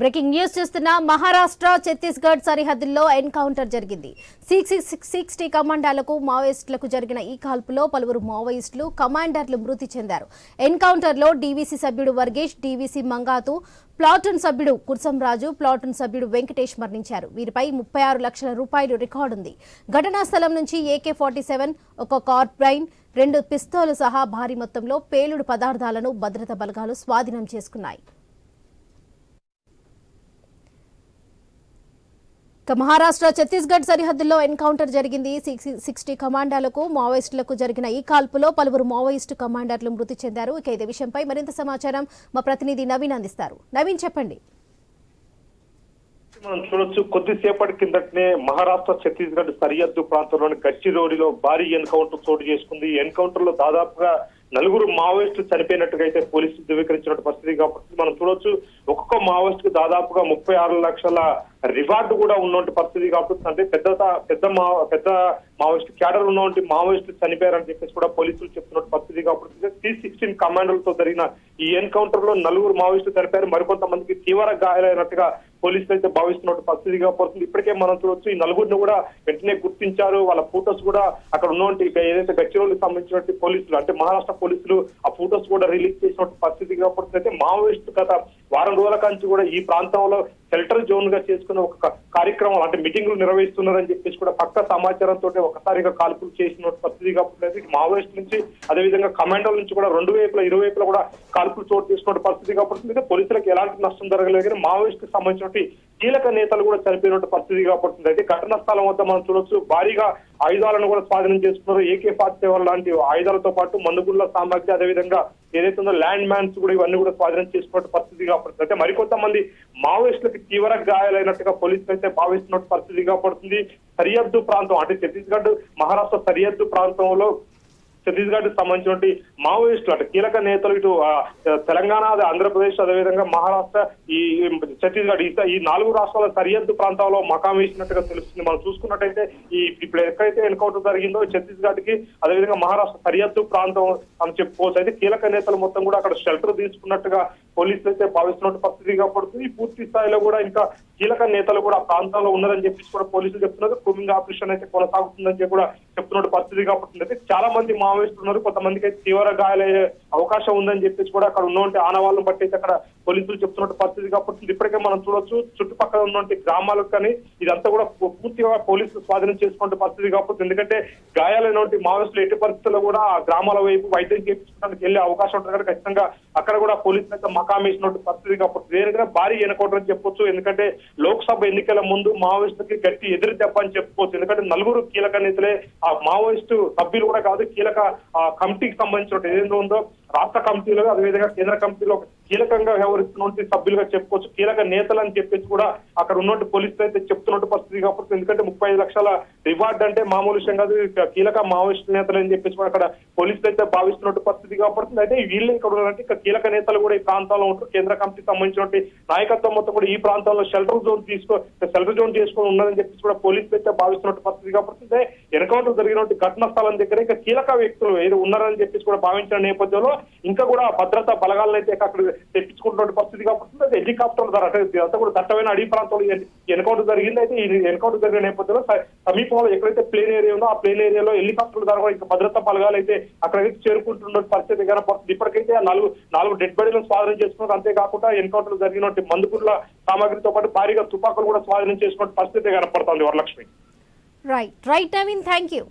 Breaking news చూస్తున్న మహారాష్ట్ర ఛత్తీస్గఢ్ సరిహద్దుల్లో encounter జరిగింది. సిక్స్ సిక్స్ సిక్స్టీ కమాండర్లకు మావోయిస్టులకు జరిగిన ఈ కాల్పులో పలువురు మావోయిస్టులు కమాండర్లు మృతి చెందారు. ఎన్కౌంటర్లో డీవీసీ సభ్యుడు వర్గేష్ డీవీసీ మంగాతు ప్లాటూన్ సభ్యుడు కుర్సంరాజు ప్లాటూన్ సభ్యుడు వెంకటేష్ మరణించారు. వీరిపై ముప్పై ఆరు లక్షల రూపాయలు రికార్డుంది ఘటనా స్థలం నుంచి ఏకే ఫార్టీ సెవెన్ ఒక కార్బ్రైన్ రెండు పిస్తోలు సహా భారీ మొత్తంలో పేలుడు పదార్థాలను భద్రతా బలగాలు స్వాధీనం చేసుకున్నాయి. ఇక మహారాష్ట్ర ఛత్తీస్గఢ్ సరిహద్దుల్లో ఎన్కౌంటర్ జరిగింది. సిక్స్- సిక్స్టీ కమాండర్లకు మావోయిస్టులకు జరిగిన ఈ కాల్పులో పలువురు మావోయిస్టు కమాండర్లు మృతి చెందారు. ఇక ఇదే విషయంపై మరింత సమాచారం మా ప్రతినిధి నవీన్ అందిస్తారు. నవీన్ చెప్పండి. మనం చూడొచ్చు కొద్దిసేపటి కిందటనే మహారాష్ట్ర ఛత్తీస్గఢ్ సరిహద్దు ప్రాంతంలోని గచ్చిరోడిలో భారీ ఎన్కౌంటర్ చోటు చేసుకుంది. ఎన్కౌంటర్లో దాదాపుగా నలుగురు మావోయిస్టులు చనిపోయినట్టుగా అయితే పోలీసులు ధృవీకరించిన పరిస్థితి కాబట్టి మనం చూడొచ్చు ఒక్కొక్క మావోయిస్ట్కు దాదాపుగా ముప్పై ఆరు లక్షల రివార్డు కూడా ఉన్నటువంటి పరిస్థితి కాబట్టి అంటే పెద్ద పెద్ద మా పెద్ద మావోయిస్ట్ క్యాడర్ ఉన్నటువంటి మావోయిస్టులు చనిపోయారని చెప్పేసి కూడా పోలీసులు చెప్తున్నట్టు పరిస్థితి కాబట్టి సి సిక్స్టీన్ కమాండర్లతో జరిగిన ఈ ఎన్కౌంటర్లో నలుగురు మావోయిస్టులు చనిపోయారు. మరికొంతమందికి తీవ్ర గాయాలైనట్టుగా పోలీసులు అయితే భావిస్తున్నట్టు పరిస్థితిగా పడుతుంది. ఇప్పటికే మనం చూడొచ్చు ఈ నలుగురిని కూడా వెంటనే గుర్తించారు. వాళ్ళ ఫోటోస్ కూడా అక్కడ ఉన్నటువంటి ఏదైతే గచ్చిరోలికి సంబంధించినటువంటి పోలీసులు అంటే మహారాష్ట్ర పోలీసులు ఆ ఫోటోస్ కూడా రిలీజ్ చేసినట్టు పరిస్థితిగా పడుతుంది. అయితే మావోయిస్ట్ గత వారం రోజుల నుంచి కూడా ఈ ప్రాంతంలో షెల్టర్ జోన్గా చేసుకున్న ఒక కార్యక్రమం అంటే మీటింగ్లు నిర్వహిస్తున్నారని చెప్పేసి కూడా పక్క సమాచారంతో ఒకసారిగా కాల్పులు చేసిన పరిస్థితిగా కాబట్టి మావోయిస్ట్ నుంచి అదేవిధంగా కమాండోల నుంచి కూడా రెండు వైపుల ఇరు వైపులా కూడా కాల్పులు చోటు తీసుకున్న పరిస్థితిగా పడుతుంది పోలీసులకు ఎలాంటి నష్టం జరగలేదు కానీ మావోయిస్ట్కి సంబంధించినటువంటి కీలక నేతలు కూడా చనిపోయినట్టు పరిస్థితిగా పడుతుంది అయితే ఘటనా స్థలం వద్ద మనం చూడొచ్చు భారీగా ఆయుధాలను కూడా స్వాధీనం చేసుకున్నారు. ఏకే ఫార్టీ సెవెన్ లాంటి ఆయుధాలతో పాటు మందుగుళ్ళ సామగ్రి అదేవిధంగా ఏదైతే ఉందో ల్యాండ్ మ్యాన్స్ కూడా ఇవన్నీ కూడా స్వాధీనం చేసుకున్నట్టు పరిస్థితిగా పడుతుంది అయితే మరికొంతమంది మావోయిస్టులకు తీవ్ర గాయాలైనట్టుగా పోలీసులు అయితే భావిస్తున్నట్టు పరిస్థితిగా పడుతుంది సరిహద్దు ప్రాంతం అంటే ఛత్తీస్గఢ్ మహారాష్ట్ర సరిహద్దు ప్రాంతంలో ఛత్తీస్గఢ్ సంబంధించినటువంటి మావోయిస్టులు అంటే కీలక నేతలు ఇటు తెలంగాణ అదే ఆంధ్రప్రదేశ్ అదేవిధంగా మహారాష్ట్ర ఈ ఛత్తీస్గఢ్ ఈ- ఈ నాలుగు రాష్ట్రాల సరిహద్దు ప్రాంతాల్లో మకాం వేసినట్టుగా తెలుస్తుంది. మనం చూసుకున్నట్టయితే ఈ ఇప్పుడు ఎక్కడైతే ఎన్కౌంటర్ జరిగిందో ఛత్తీస్గఢ్కి అదేవిధంగా మహారాష్ట్ర సరిహద్దు ప్రాంతం అని చెప్పుకోవచ్చు. అయితే కీలక నేతలు మొత్తం కూడా అక్కడ షెల్టర్ తీసుకున్నట్టుగా పోలీసులు అయితే భావిస్తున్నట్టు పరిస్థితిగా పడుతుంది పూర్తి స్థాయిలో కూడా ఇంకా కీలక నేతలు కూడా ఆ ప్రాంతంలో ఉన్నారని చెప్పేసి కూడా పోలీసులు చెప్తున్నారు. కుమింగ్ ఆపరేషన్ అయితే కొనసాగుతుందని చెప్పి కూడా చెప్తున్నట్టు పరిస్థితి కాబట్టి చాలా మంది మావోయిస్టులు ఉన్నారు. కొంతమందికి అయితే తీవ్ర గాయాలయ్యే అవకాశం ఉందని చెప్పేసి కూడా అక్కడ ఉన్నటువంటి ఆనవాళ్ళను బట్టి అయితే అక్కడ పోలీసులు చెప్తున్నట్టు పరిస్థితి కాబట్టి ఇప్పటికే మనం చూడొచ్చు చుట్టుపక్కల ఉన్నటువంటి గ్రామాలకు కానీ ఇదంతా కూడా పూర్తిగా పోలీసులు స్వాధీనం చేసుకున్న పరిస్థితి కాబట్టి ఎందుకంటే గాయాలైనటువంటి మావోయిస్టులు ఎట్టి పరిస్థితుల్లో కూడా ఆ గ్రామాల వైపు వైద్యం చేయించుకోవడానికి వెళ్ళే అవకాశం ఉంటుంది కాబట్టి ఖచ్చితంగా అక్కడ కూడా పోలీసులు అయితే మకాం పరిస్థితి కాబట్టి దేనికైనా భారీ ఎన్నుకోవడం చెప్పొచ్చు. ఎందుకంటే లోక్సభ ఎన్నికల ముందు మావోయిస్టులకి గట్టి ఎదురు దెబ్బ అని చెప్పుకోవచ్చు. ఎందుకంటే నలుగురు కీలక నేతలే ఆ మావోయిస్టు సభ్యులు కూడా కాదు కీలక ఆ కమిటీకి సంబంధించిన ఏదైతే ఉందో రాష్ట్ర కమిటీలో అదేవిధంగా కేంద్ర కమిటీలో కీలకంగా వ్యవహరిస్తున్నటువంటి సభ్యులుగా చెప్పుకోవచ్చు. కీలక నేతలు అని చెప్పేసి కూడా అక్కడ ఉన్నట్టు పోలీసులు అయితే చెప్తున్నట్టు పరిస్థితి కాబట్టి ఎందుకంటే ముప్పై ఐదు లక్షల రివార్డ్ అంటే మామూలు విషయం కాదు. కీలక మావోయిస్ట్ నేతలు అని చెప్పేసి కూడా అక్కడ పోలీసులు అయితే భావిస్తున్నట్టు పరిస్థితి కాబట్టి అయితే వీళ్ళు ఇక్కడ ఉన్నారంటే ఇక కీలక నేతలు కూడా ఈ ప్రాంతంలో ఉంటారు. కేంద్ర కమిటీ సంబంధించినటువంటి నాయకత్వం మొత్తం కూడా ఈ ప్రాంతాల్లో షెల్టర్ జోన్ తీసుకో షెల్టర్ జోన్ చేసుకొని ఉన్నదని చెప్పేసి కూడా పోలీసులు అయితే భావిస్తున్నట్టు పరిస్థితి కాబట్టి ఎన్కౌంటర్ జరిగినటువంటి ఘటన స్థలం దగ్గర ఇంకా కీలక వ్యక్తులు ఏదో ఉన్నారని చెప్పేసి కూడా భావించిన నేపథ్యంలో ఇంకా కూడా భద్రతా బలగాలను అయితే అక్కడ తెప్పించుకున్నటువంటి పరిస్థితి కాబట్టి అయితే హెలికాప్టర్ ద్వారా అంటే అంతా కూడా దట్టమైన అడవి ప్రాంతంలో ఎన్కౌంటర్ జరిగింది. అయితే ఈ ఎన్కౌంటర్ జరిగిన నేపథ్యంలో సమీపంలో ఎక్కడైతే ప్లేన్ ఏరియా ఉందో ఆ ప్లేన్ ఏరియాలో హెలికాప్టర్లు ద్వారా కూడా ఇంకా భద్రతా బలగాలు అయితే అక్కడికి చేరుకుంటున్న పరిస్థితి కనపడుతుంది. ఇప్పటికైతే నాలుగు నాలుగు డెడ్ బాడీలను స్వాధీనం చేసుకున్నారు అంతేకాకుండా ఎన్కౌంటర్ జరిగినటువంటి మందుగుర్ల సామాగ్రితో పాటు భారీగా తుపాకులు కూడా స్వాధీనం చేసుకున్న పరిస్థితి కనపడుతుంది Varalakshmi. Right right Naveen thank you